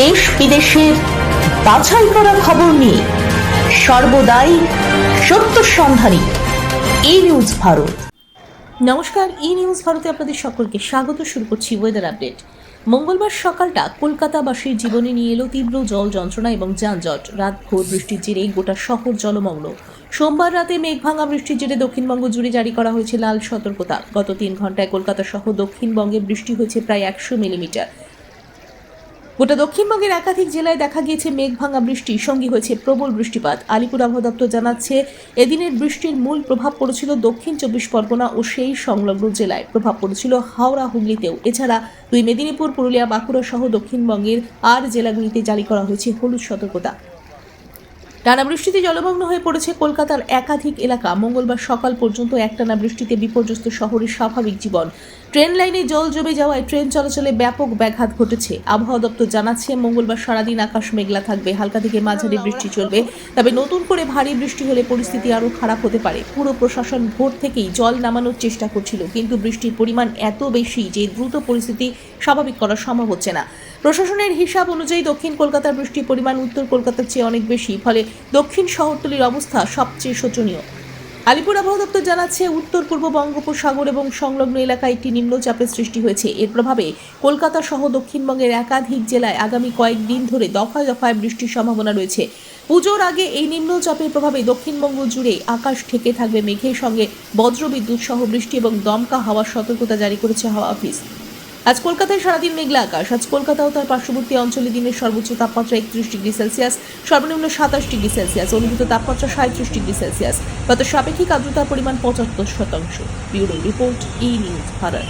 দেশ বিদেশের বাছাই করা খবর নিয়ে সর্বদাই সত্য সন্ধানী ই নিউজ ভারত। নমস্কার ই নিউজ ভারতে আপনাদের সকলকে স্বাগত, শুরু করছি ওয়েদার আপডেট মঙ্গলবার সকালটা কলকাতাবাসীর জীবনে নিয়ে এলো তীব্র জল যন্ত্রণা এবং যানজট। রাত ভোর বৃষ্টির জেরে গোটা শহর জলমগ্ন। সোমবার রাতে মেঘভাঙা বৃষ্টির জেরে দক্ষিণবঙ্গ জুড়ে জারি করা হয়েছে লাল সতর্কতা। গত তিন ঘন্টায় কলকাতা সহ দক্ষিণবঙ্গে বৃষ্টি হয়েছে প্রায় একশো মিলিমিটার। গোটা দক্ষিণবঙ্গের একাধিক জেলায় দেখা গিয়েছে মেঘভাঙা বৃষ্টি। সঙ্গী হয়েছে প্রবল বৃষ্টিপাত। আলিপুর আবহাওয়া দপ্তর জানাচ্ছে, এদিনের বৃষ্টির মূল প্রভাব পড়েছিল দক্ষিণ চব্বিশ পরগনা ও সেই সংলগ্ন জেলায়। প্রভাব পড়েছিল হাওড়া, হুগলিতেও। এছাড়া দুই মেদিনীপুর, পুরুলিয়া, বাঁকুড়া সহ দক্ষিণবঙ্গের আর জেলাগুলিতে জারি করা হয়েছে হলুদ সতর্কতা। টানা বৃষ্টিতে জলমগ্ন হয়ে পড়েছে কলকাতার একাধিক এলাকা। মঙ্গলবার সকাল পর্যন্ত একটানা বৃষ্টিতে বিপর্যস্ত শহরের স্বাভাবিক জীবন। ট্রেন লাইনে জল জমে যাওয়ায় ট্রেন চলাচলে ব্যাপক ব্যাঘাত ঘটেছে। আবহাওয়া দপ্তর জানাচ্ছে, মঙ্গলবার সারাদিন আকাশ মেঘলা থাকবে, হালকা থেকে মাঝারি বৃষ্টি চলবে। তবে নতুন করে ভারী বৃষ্টি হলে পরিস্থিতি আরও খারাপ হতে পারে। পুরো প্রশাসন ভোর থেকেই জল নামানোর চেষ্টা করছিল, কিন্তু বৃষ্টির পরিমাণ এত বেশি যে দ্রুত পরিস্থিতি স্বাভাবিক করা সম্ভব হচ্ছে না। প্রশাসনের হিসাব অনুযায়ী দক্ষিণ কলকাতার বৃষ্টির পরিমাণ উত্তর কলকাতার চেয়ে অনেক বেশি, ফলে দক্ষিণ শহরতলির অবস্থা সবচেয়ে শোচনীয়। আলিপুর আবহাওয়া দপ্তর জানাচ্ছে, উত্তর পূর্ব বঙ্গোপসাগর এবং সংলগ্ন এলাকায় একটি নিম্নচাপের সৃষ্টি হয়েছে। এর প্রভাবে কলকাতা সহ দক্ষিণবঙ্গের একাধিক জেলায় আগামী কয়েকদিন ধরে দফায় দফায় বৃষ্টির সম্ভাবনা রয়েছে। পুজোর আগে এই নিম্নচাপের প্রভাবে দক্ষিণবঙ্গ জুড়ে আকাশ ঠেকে থাকবে মেঘের সঙ্গে, বজ্রবিদ্যুৎ সহ বৃষ্টি এবং দমকা হাওয়ার সতর্কতা জারি করেছে হাওয়া অফিস। আজ কলকাতায় সারাদিন মেঘলা আকাশ। আজ কলকাতা ও তার পার্শ্ববর্তী অঞ্চলে দিনের সর্বোচ্চ তাপমাত্রা একত্রিশ ডিগ্রি সেলসিয়াস, সর্বনিম্ন সাতাশ ডিগ্রি সেলসিয়াস অনুভূত তাপমাত্রা সাঁত্রিশ ডিগ্রি সেলসিয়াস। গত সাপেক্ষিক আর্দ্রতার পরিমাণ পঁচাত্তর শতাংশ। Bureau report E news Bharat.